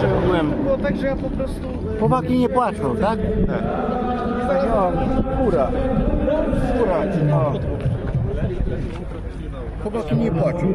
że Byłem. było tak, że ja po prostu... e, Chłopaki nie płaczą, tak? Skóra. Skóra. No. Chłopaki nie płaczą.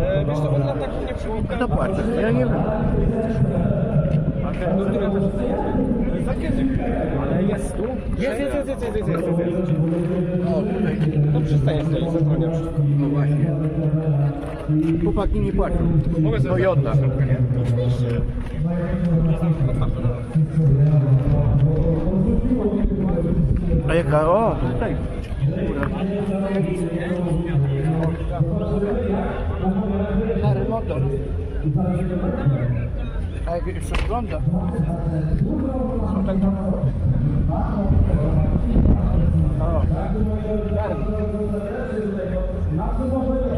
E, Wiesz co, lat takich nie przypomina. Kto płacze? Ja nie wiem. Ale jest tu? Jest, jest, jest, jest, jest, jest, jest, jest. O, tutaj. No przystaję stoi, wszystko. No właśnie. Chłopaki nie płaczą. Mogę sobie Toyota. A jaka? O, tutaj. Stary motor. A jak jeszcze wygląda? O, garbus.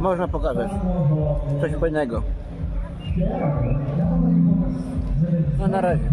Można pokazać coś fajnego. No na razie.